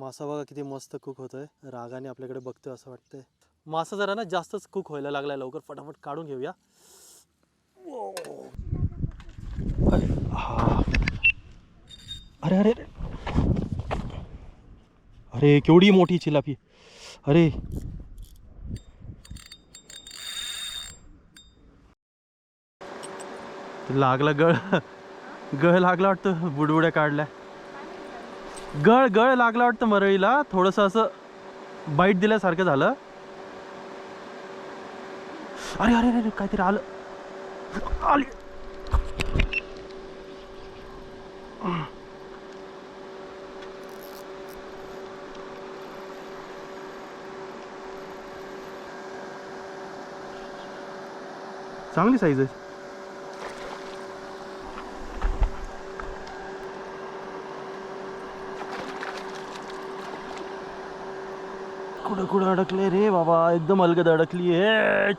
मासा बघा किती मस्त कुक होतोय. रागाने आपल्याकडे बघतोय असं वाटतंय. मासा जरा ना जास्तच कुक व्हायला लागलाय लवकर. फटाफट काढून घेऊया. हा. अरे अरे अरे. अरे केवढी मोठी चिलापी. अरे. लागला गळ. गळ लागला वाटतं. बुडबुड्या काढल्या. गळ गळ लागला वाटतं मरळीला. थोडंसं असं बाईट दिल्यासारखं झालं. अरे अरे अरे काहीतरी आलं. आली. चांगली साईज आहे. कुठं कुठं अडकले रे बाबा एकदम अलगद अडकली आहे.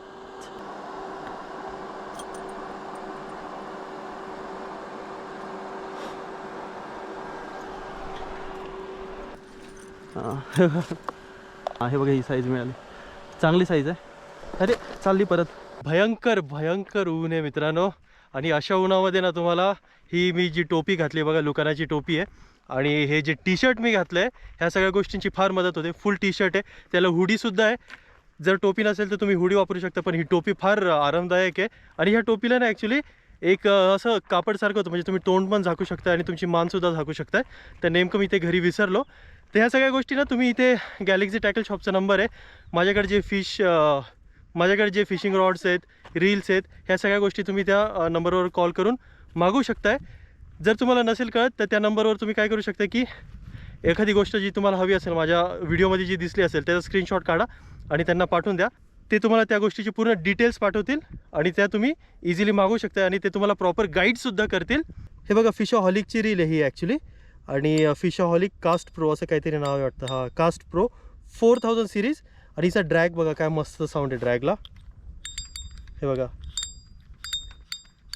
हा. आहे बघा ही साईज मिळाली. चांगली साईज आहे. अरे चालली परत. भयंकर भयंकर ऊन आहे मित्रांनो. आणि अशा उन्हामध्ये ना तुम्हाला ही मी जी टोपी घातली बघा लुकानाची टोपी आहे. आणि हे जे टी शर्ट मी घातलं आहे ह्या सगळ्या गोष्टींची फार मदत होते. फुल टी शर्ट आहे. त्याला हुडीसुद्धा आहे. जर टोपी नसेल तर तुम्ही हुडी वापरू शकता पण ही टोपी फार आरामदायक आहे. आणि ह्या टोपीला ना ॲक्च्युली एक असं कापडसारखं होतं. म्हणजे तुम्ही तोंड पण झाकू शकता आणि तुमची मानसुद्धा झाकू शकताय. तर नेमकं मी ते घरी विसरलो. तर ह्या सगळ्या गोष्टी ना तुम्ही इथे गॅलेक्सी टॅकल शॉपचा नंबर आहे. माझ्याकडे जे फिश माझ्याकडे जे फिशिंग रॉड्स आहेत रील्स आहेत ह्या सगळ्या गोष्टी तुम्ही त्या नंबरवर कॉल करून मागू शकताय. जर तुम्हाला नसेल कळत तर त्या नंबरवर तुम्ही काय करू शकता की एखादी गोष्ट जी तुम्हाला हवी असेल माझ्या व्हिडिओमध्ये जी दिसली असेल त्याचा स्क्रीनशॉट काढा आणि त्यांना पाठवून द्या. ते तुम्हाला त्या गोष्टीची पूर्ण डिटेल्स पाठवतील आणि त्या तुम्ही इझिली मागवू शकता आणि ते तुम्हाला प्रॉपर गाईडसुद्धा करतील. हे बघा फिशॉहॉलिकची रील आहे ही ॲक्च्युली आणि फिशॉहॉलिक कास्ट प्रो असं काहीतरी नाव आहे वाटतं. हा cast pro four thousand series आणि हिचा ड्रॅग बघा काय मस्त साऊंड आहे ड्रॅगला हे बघा.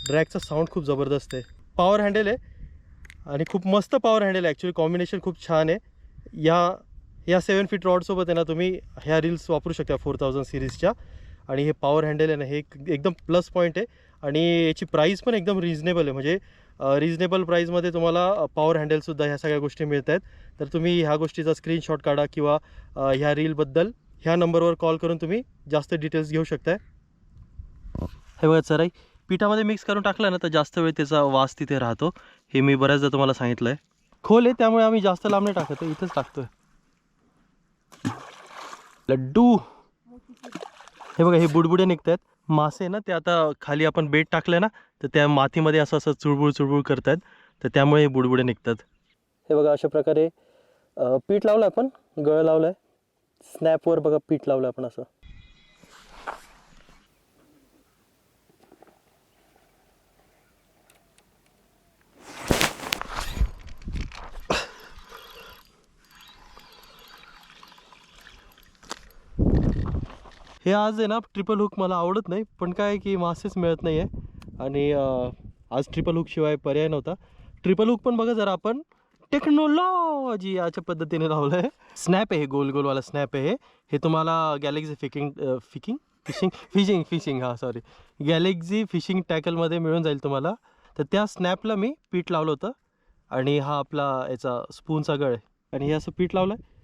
ड्रॅगचा साऊंड खूप जबरदस्त आहे. पॉवर हँडल आहे. आणि खूप मस्त पॉवर हँडल आहे. ॲक्च्युली कॉम्बिनेशन खूप छान आहे. या या सेवन फीट रॉडसोबत आहे ना तुम्ही ह्या रील्स वापरू शकता फोर थाउजंड सिरीजच्या आणि हे पॉवर हँडल आहे ना हे एक- एकदम प्लस पॉईंट आहे. आणि याची प्राईस पण एकदम रिजनेबल आहे. म्हणजे रिजनेबल प्राईजमध्ये तुम्हाला पॉवर हँडलसुद्धा ह्या सगळ्या गोष्टी मिळत आहेत. तर तुम्ही ह्या गोष्टीचा स्क्रीनशॉट काढा किंवा ह्या रीलबद्दल ह्या नंबरवर कॉल करून तुम्ही जास्त डिटेल्स घेऊ शकताय. हे बघा आई पिठामध्ये मिक्स करून टाकलं ना तर जास्त वेळ त्याचा वास तिथे राहतो. हे मी बऱ्याचदा तुम्हाला सांगितलं आहे खोल आहे त्यामुळे आम्ही जास्त लांब नाही टाकत आहे, इथंच टाकतोय. लड्डू. हे बघा हे बुडबुडे निघत आहेत मासे ना ते आता खाली आपण बेट टाकलं ना तर त्या मातीमध्ये असं असं चुळबुळ चुळबुळ करत आहेत तर त्यामुळे हे बुडबुडे निघतात. हे बघा अशा प्रकारे पीठ लावलं आपण गळ लावलं आहे स्नॅपवर बघा पीठ लावलं आपण असं. हे आज आहे ना ट्रिपल हुक मला आवडत नाही पण काय की मासेच मिळत नाही आहे आणि आज ट्रिपल हुक शिवाय पर्याय नव्हता. ट्रिपल हुक पण बघा जरा आपण टेक्नॉलॉजी याच्या पद्धतीने लावलं आहे स्नॅप आहे गोल गोलवाला स्नॅप आहे हे. तुम्हाला गॅलेक्झी फिकिंग फिकिंग फिशिंग फिशिंग फिशिंग हां सॉरी गॅलेक्झी फिशिंग टॅकलमध्ये मिळून जाईल तुम्हाला. तर त्या स्नॅपला मी पीठ लावलं होतं. आणि हा आपला याचा स्पूनचा गळ आहे. आणि हे असं पीठ लावलं आहे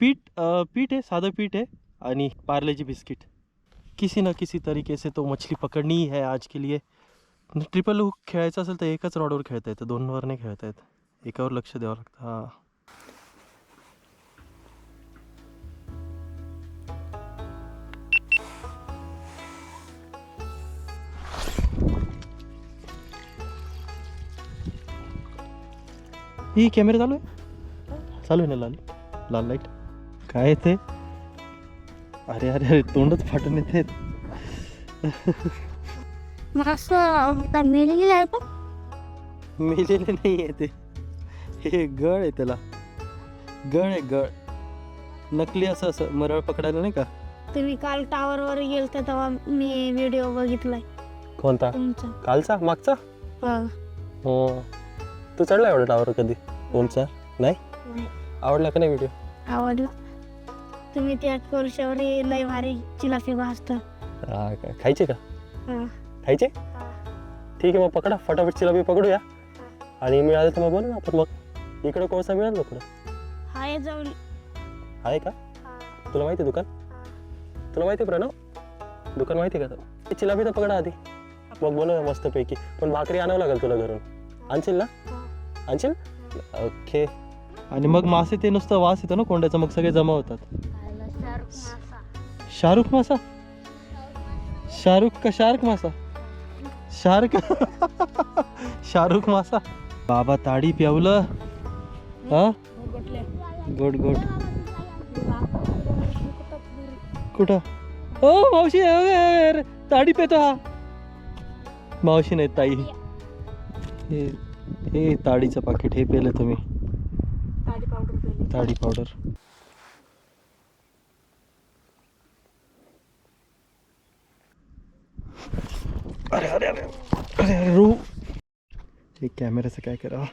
पीठ पीठ आहे साधं पीठ आहे. आणि पार्लेजी बिस्किट. किसी ना किसी तरीके से तो मछली पकडणी ही है आज के लिए. ट्रिपल हुक खेळायचं असेल तर एकच रॉडवर खेळता येतं. दोनवर नाही खेळता येत. एकावर लक्ष द्यावं लागतं. हां. ही कॅमेरा चालू आहे? चालू आहे ना लाल? लाल लाइट काय ते? अरे अरे अरे तोंडच फाटून येते. मेलेली आहे का मेलेले नाही आहे ते. हे गळ आहे त्याला. गळ आहे गळ. नकली असं असं मरळ पकडायला नाही का? तुम्ही काल टावर वर गेलते तेव्हा मी व्हिडिओ बघितलाय. कोणता? तुमचा. कालचा? मागचा? हा. हो. तू चढला एवढा टावर कधी? कोणचा? नाही? नाही. आवडला का नाही व्हिडिओ आवडलं. तुम्ही त्या कोळशावर लय भारी चिलाफी हा काय खायचे का? हा. खायचे? ठीक आहे मग पकडा. फटाफट चिलापी पकडूया. आणि मिळाले तर मग बोलू ना आपण मग. इकडं कोळसा मिळेल ना पुढं हाय जाऊन. आहे का? तुला माहिती दुकान? तुला माहिती प्रणव? दुकान माहिती का तुला? चिलापी तर पकडा आधी. मग बोलूया मस्तपैकी. पण भाकरी आणावं लागेल तुला घरून. आणशील ना? आणशील? ओके. आणि मग मासे ते नुसतं वास येतो ना कोंड्याचा मग सगळे जमा होतात. शाहरुख मासा? शाहरुख का शार्क मासा? शार्क? शाहरुख मासा? बाबा ताडी प्यावलं. हा? गोड गोड कुठं? ओ मावशी ताडी पेतो हा. मावशी नाही ताई. हे हे ताडीचं पाकिट हे पेलं तुम्ही. ताडी पावडर अरे अरे अरे अरे अरे रू. हे कॅमेऱ्याचं काय करा?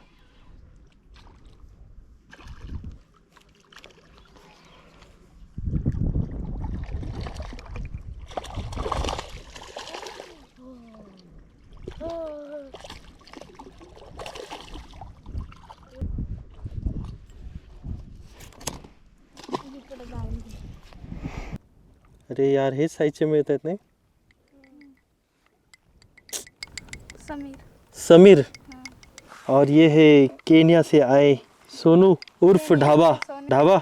अरे यार हेच साईजचे मिळत आहेत नाही? समीर. समीर? और ये है केन्या से आए सोनू उर्फ़ ढाबा. ढाबा?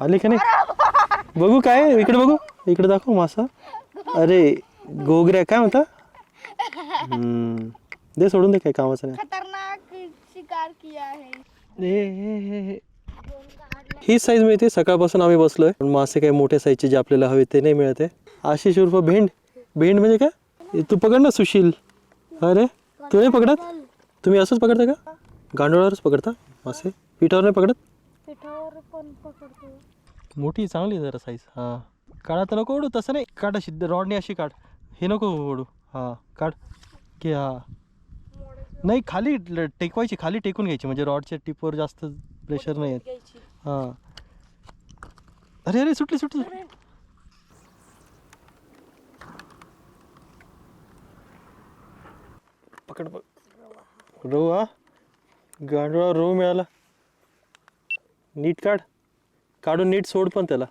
आले का नाही? बघू काय? इकडे बघू. इकडे दाखव मासा. अरे गोगऱ्या काय म्हणता? हम्म. दे सोडून दे काय कामाचं नाही. खतरनाक शिकार किया है ए, ए, ए, ए. ही साईज मिळते. सकाळपासून आम्ही बसलोय. पण मासे काही मोठ्या साईजचे जे आपल्याला हवे ते नाही मिळते. आशिष उर्फ भेंड. भेंड म्हणजे काय? तू पकड ना सुशील. अरे तू नाही पकडत? तुम्ही असंच पकडता का? गांडोळावरच पकडता मासे? पिठावर नाही पकडत? मोठी चांगली जरा साईज हां. काढा तर नको ओढू तसं नाही. काढ अशी रॉडने अशी काढ. हे नको ओढू. हां काढ. की हा. नाही खाली टेकवायची खाली टेकून घ्यायची. म्हणजे रॉडच्या टिपवर जास्त प्रेशर नाही हां. अरे अरे सुटली सुटली पकड पकड. रो हा. गांडोळा रो मिळाला. नीट काढ. काढून नीट सोड पण त्याला.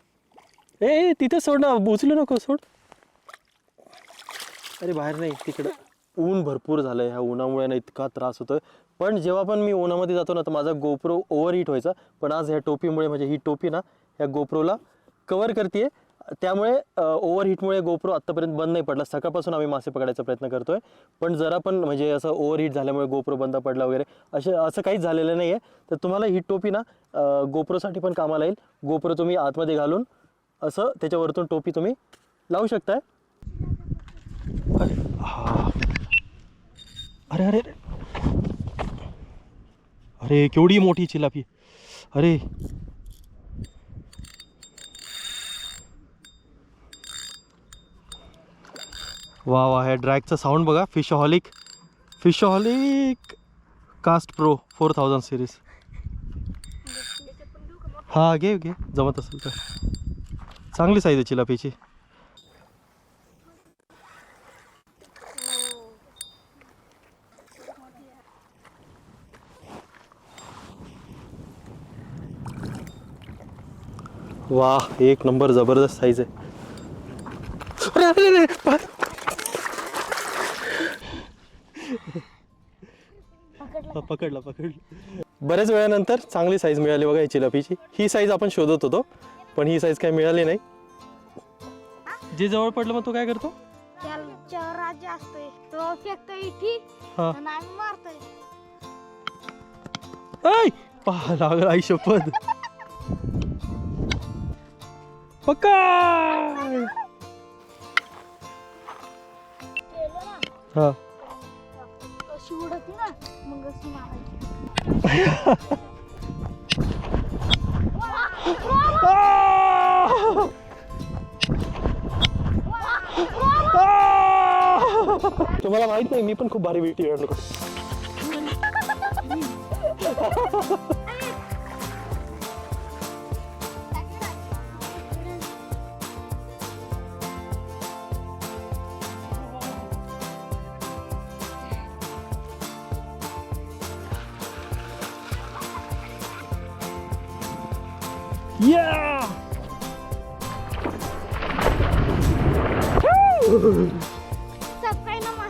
ए ए, तिथे सोड ना. उचलू नको सोड. अरे बाहेर नाही तिकडं. ऊन भरपूर झालं आहे ह्या उन्हामुळे ना इतका त्रास होतो आहे पण जेव्हा पण मी उन्हामध्ये जातो ना तर माझा गोप्रो ओव्हर हीट व्हायचा. पण आज ह्या टोपीमुळे म्हणजे ही टोपी ना ह्या गोप्रोला कवर करते त्यामुळे ओव्हर हीटमुळे गोप्रो आत्तापर्यंत बंद नाही पडला. सकाळपासून आम्ही मासे पकडायचा प्रयत्न करतो आहे पण जरा पण म्हणजे असं ओव्हर हीट झाल्यामुळे गोप्रो बंद पडला वगैरे असे असं काहीच झालेलं नाही आहे तर तुम्हाला ही टोपी ना गोप्रोसाठी पण कामाला येईल. गोप्रो तुम्ही आतमध्ये घालून असं त्याच्यावरतून टोपी तुम्ही लावू शकताय. हा. अरे अरे अरे. अरे केवढी मोठी चिलापी अरे. वा वा ह्या ड्रॅगचा साऊंड बघा fishaholic fishaholic cast pro four thousand series हा घे घे. जमत असेल तर. चांगली साईज आहे चिलापीची वाह एक नंबर जबरदस्त साईज आहे. अरे अरे पकडला पकडला बऱ्याच वेळानंतर चांगली साईज मिळाली बघा याची लपीची ही साईज आपण शोधत होतो पण ही साईज काय मिळाली नाही. जे जवळ पडलं मग तो काय करतो? त्याच्यावर राज्य असतोय. तो हा. आणि आम्ही मारतोय. ऐ पहा लागल आई शपथ पकड केलं ना हा. अशी उडत ना मग अशी मारायची तुम्हाला माहीत नाही मी पण खूप भारी भेटी करतो सकाळी ना मा-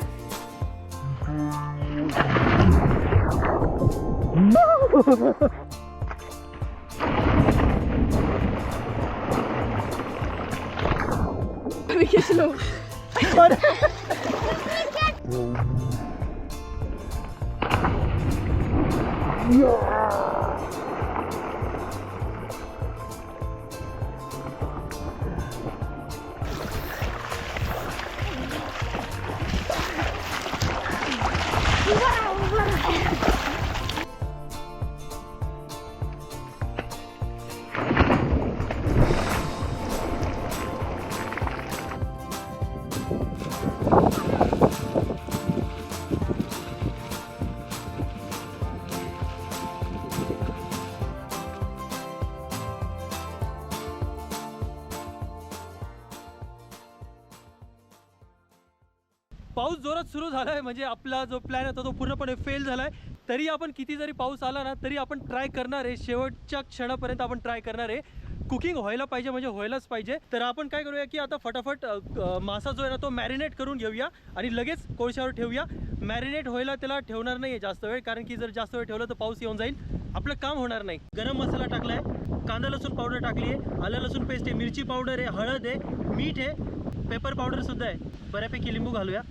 पाऊस जोरात सुरू झाला आहे म्हणजे आपला जो प्लॅन होता तो पूर्णपणे फेल झाला आहे तरी आपण किती जरी पाऊस आला ना तरी आपण ट्राय करणार आहे. शेवटच्या क्षणापर्यंत आपण ट्राय करणार आहे. कुकिंग व्हायला पाहिजे म्हणजे व्हायलाच पाहिजे. तर आपण काय करूया की आता फटाफट मासा जो आहे ना तो मॅरिनेट करून घेऊया आणि लगेच कोळशावर ठेवूया. मॅरिनेट व्हायला त्याला ठेवणार नाही आहे जास्त वेळ कारण की जर जास्त वेळ ठेवलं तर पाऊस येऊन जाईल. आपलं काम होणार नाही. गरम मसाला टाकला आहे कांदा लसूण पावडर टाकली आहे आलं लसूण पेस्ट आहे. मिरची पावडर आहे. हळद आहे. मीठ आहे. पेपर पावडर सुद्धा आहे. बऱ्यापैकी लिंबू घालूया.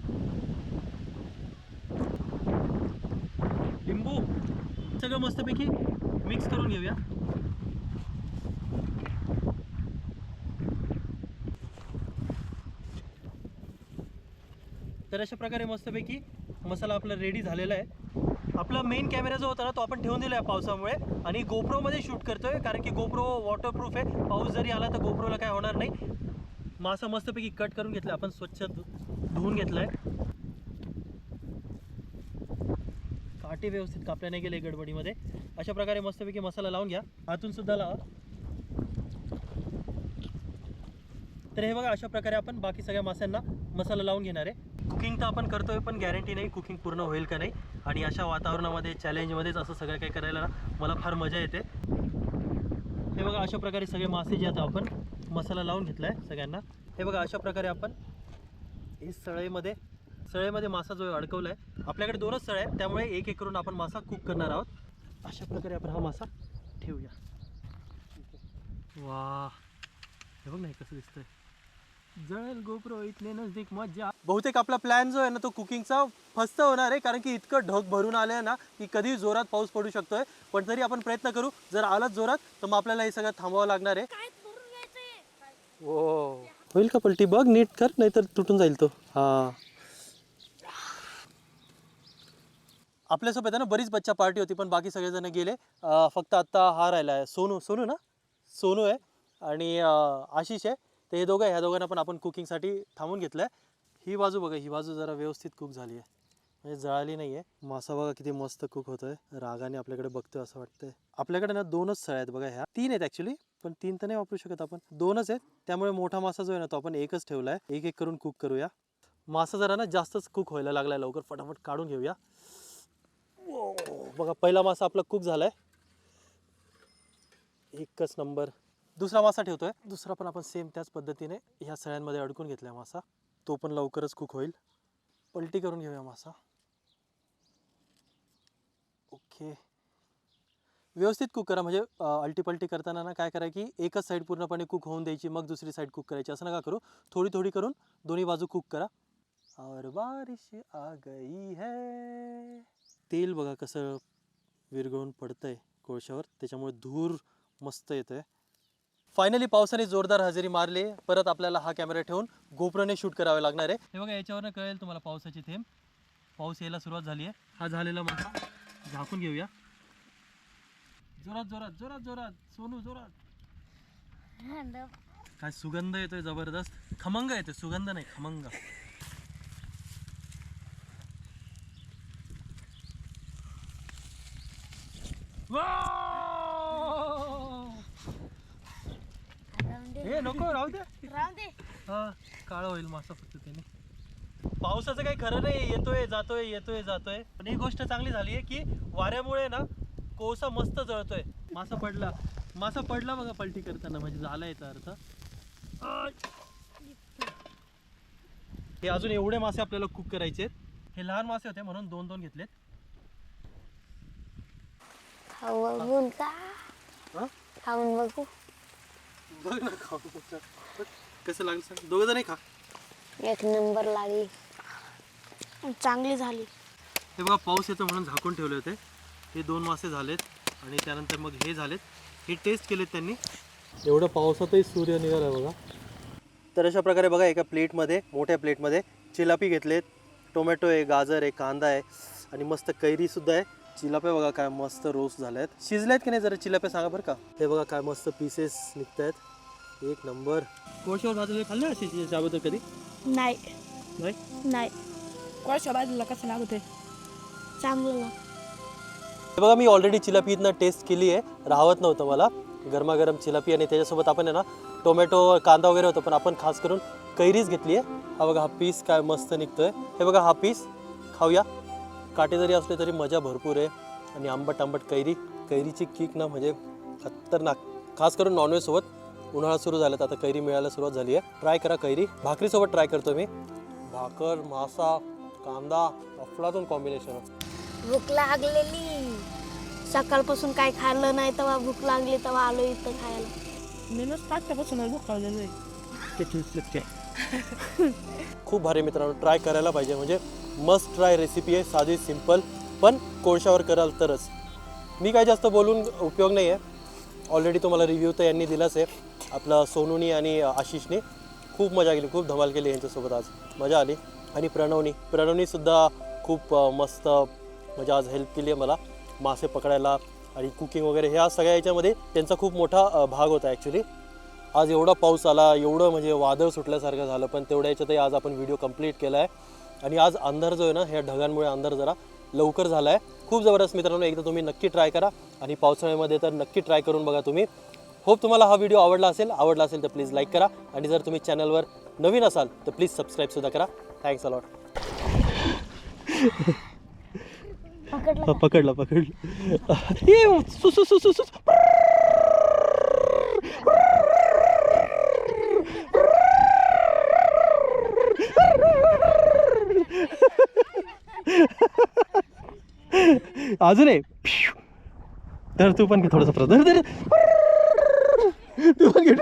लिंबू सगळं मस्तपैकी मिक्स करून घेऊया. तर अशा प्रकारे मस्तपैकी मसाला आपला रेडी झालेला आहे. आपला मेन कॅमेरा जो होता ना तो आपण ठेवून दिला आहे पावसामुळे. आणि गोप्रोमध्ये शूट करतोय कारण की गोप्रो वॉटरप्रूफ आहे. पाऊस जरी आला तर गोप्रोला काय होणार नाही. मासा मस्तपैकी कट करून घेतला आपण स्वच्छ धु- धुवून घेतलाय. काटे व्यवस्थित कापल्या नाही गेले गडबडीमध्ये. अशा प्रकारे मस्तपैकी मसाला लावून घ्या. आतून सुद्धा लावा. तर हे बघा अशा प्रकारे आपण बाकी सगळ्या माशांना मसाला लावून घेणार आहे. कुकिंग तर आपण करतोय पण गॅरंटी नाही कुकिंग पूर्ण होईल का नाही. आणि अशा वातावरणामध्ये चॅलेंजमध्येच असं सगळं काही करायला ना मला फार मजा येते. बघा अशा प्रकारे सगळे मासे जे आता आपण मसाला लावून घेतला आहे सगळ्यांना. हे बघा अशा प्रकारे आपण हे सळईमध्ये सळईमध्ये मासा जो आहे अडकवला आहे आपल्याकडे दोनच सळ आहे त्यामुळे एक एक करून आपण मासा कुक करणार आहोत. अशा प्रकारे आपण हा मासा ठेवूया. वा हे बघ नाही कसं दिसतंय. जळेल गोप्रो इथले नजदीक मजा बहुतेक आपला प्लॅन जो आहे ना तो कुकिंगचा फस्त होणार आहे कारण की इतकं ढग भरून आलं आहे ना की कधी जोरात पाऊस पडू शकतोय. पण तरी आपण प्रयत्न करू जर आलाच जोरात तर मग आपल्याला हे सगळं थांबावं लागणार आहे. घ्यायचंय? होईल का पलटी? बघ नीट कर नाहीतर तुटून जाईल तो. हा. आपल्यासोबत आहे ना बरीच बच्चा पार्टी होती पण बाकी सगळेजण गेले. अं, फक्त आत्ता हा राहिला आहे. सोनू सोनू ना? सोनू आहे. आणि अं, आशिष आहे. ते हे दोघं ह्या दोघांना पण आपण कुकिंगसाठी थांबून घेतलं आहे ही बाजू बघा ही बाजू जरा व्यवस्थित कुक झाली आहे. म्हणजे जळाली नाही आहे मासा बघा किती मस्त कुक होतोय. रागाने आपल्याकडे बघतोय असं वाटतंय. आपल्याकडे ना दोनच सळ्या आहेत बघा ह्या. तीन आहेत ॲक्च्युली पण तीन तर नाही वापरू शकत आपण. दोनच आहेत. त्यामुळे मोठा मासा जो आहे ना तो आपण एकच ठेवला आहे एक एक करून कुक करूया. मासा जरा ना जास्तच कुक व्हायला लागलाय लवकर. फटाफट काढून घेऊया. बघा पहिला मासा आपला कुक आहे एकच नंबर दुसरा मासा ठेवतोय. दुसरा पण आपण सेम त्याच पद्धतीने ह्या सळ्यांमध्ये अडकून घेतलाय मासा. तो पण लवकरच कुक होईल. पलटी करून घेऊया मासा. ओके व्यवस्थित कुक करा. म्हणजे अल्टी पलटी करताना ना काय करा की एकच साईड पूर्णपणे कुक होऊन द्यायची मग दुसरी साईड कुक करायची. असं नका करू. थोडी थोडी करून दोन्ही बाजू कुक करा. और बारिश आ गई है. तेल बघा कसं विरघळून पडतंय कोळशावर. त्याच्यामुळे धूर मस्त येतोय. फायनली पावसाने जोरदार हजेरी मारली. परत आपल्याला हा कॅमेरा ठेवून गोप्रोने शूट करावे लागणार आहे. हे बघा याच्यावरनं कळेल तुम्हाला पावसाची थेंब पाऊस यायला सुरुवात झाली आहे. हा झालेला मासा. झाकून घेऊया. जोरात जोरात जोरात जोरात. सोनू जोरात. काय सुगंध येतोय जबरदस्त. खमंग येतोय सुगंध नाही खमंग. वा नको राहू दे. राहून दे. हा काळ होईल मासा फक्त त्याने. पावसाचं काही खरं नाही येतोय जातोय येतोय जातोय. पण ही गोष्ट चांगली झाली आहे की वाऱ्यामुळे ना कोळसा मस्त जळतोय. मासा पडला. मासा पडला बघा पलटी करताना म्हणजे झाला याचा अर्थ. हे अजून एवढे मासे आपल्याला कुक करायचे आहेत. हे लहान मासे होते म्हणून दोन दोन घेतलेत? खाऊन बघू. बघ ना खाऊ. कसं लागलं सांग. दोघं जण खा. एक नंबर लागली. चांगली झाली. हे बघा पाऊस येतो म्हणून झाकून ठेवले होते. हे दोन मासे झालेत आणि त्यानंतर मग हे झालेत. हे टेस्ट केलेत त्यांनी. एवढं पावसातही सूर्य निघाला बघा. तर अशा प्रकारे बघा एका प्लेटमध्ये मोठ्या प्लेटमध्ये चिलापी घेतलेत. टोमॅटो आहे गाजर आहे कांदा आहे आणि मस्त कैरीसुद्धा आहे. चिलाप्या बघा काय मस्त रोस्ट झाल्या आहेत शिजल्यात की नाही जरा चिलाप्या सांगा बरं का? हे बघा काय मस्त पीसेस निघत आहेत एक नंबर कोळशावर भाजलेले खाल्ले अशी त्याबद्दल कधी? नाही. नाही? नाही. कोळशा बाजूला कसं लागत आहे चांगलं ना. हे बघा मी ऑलरेडी चिलापी इथनं टेस्ट केली आहे राहत नव्हतं मला. गरमागरम चिलापी आणि त्याच्यासोबत आपण आहे ना टोमॅटो कांदा वगैरे होतं पण आपण खास करून कैरीच घेतली आहे हा बघा हा पीस काय मस्त निघतोय. हे बघा हा पीस खाऊया. काटे जरी असले तरी मजा भरपूर आहे. आणि आंबट आंबट कैरी कैरीची किक ना म्हणजे खतरनाक. खास करून नॉनव्हेज सोबत उन्हाळा सुरू झाला तर आता कैरी मिळायला सुरुवात झाली आहे. ट्राय करा कैरी. भाकरीसोबत ट्राय करतो मी. भाकर मासा कांदा अफलातून कॉम्बिनेशन भूक लागलेली. सकाळपासून काय खाल्लं नाही तेव्हा भूक लागली तेव्हा आलो इथं खायला. मी नुसतं आजच्यापासून भूक लागलेलं आहे. खूप भारी मित्रांनो. ट्राय करायला पाहिजे. म्हणजे मस्ट ट्राय रेसिपी आहे साधी सिंपल पण कोळशावर कराल तरच. मी काय जास्त बोलून उपयोग नाही आहे ऑलरेडी तुम्हाला रिव्ह्यू तर यांनी दिलाच आहे. आपलं सोनूनी आणि आशिषनी खूप मजा केली खूप धमाल केली यांच्यासोबत आज. मजा आली. आणि प्रणवनी प्रणवनीसुद्धा खूप मस्त म्हणजे आज हेल्प केली आहे मला. मासे पकडायला आणि कुकिंग वगैरे ह्या सगळ्या याच्यामध्ये त्यांचा खूप मोठा भाग होता ॲक्च्युली आज एवढा पाऊस आला एवढं म्हणजे वादळ सुटल्यासारखं झालं पण तेवढ्या याच्यातही आज आपण व्हिडिओ कंप्लीट केला आहे. आणि आज अंधार जो आहे ना ह्या ढगांमुळे अंधार जरा लवकर झाला आहे खूप जबरदस्त मित्रांनो एकदा तुम्ही नक्की ट्राय करा आणि पावसाळ्यामध्ये तर नक्की ट्राय करून बघा तुम्ही. होप तुम्हाला हा व्हिडिओ आवडला असेल. आवडला असेल तर प्लीज लाईक करा आणि जर तुम्ही चॅनलवर नवीन असाल तर प्लीज सबस्क्राईबसुद्धा करा. थँक्स अलॉट पकडलं पकडला पकडला. सु सु सु सु. अजून आहे तर तू पण थोडस थोडंसं तू पण घे.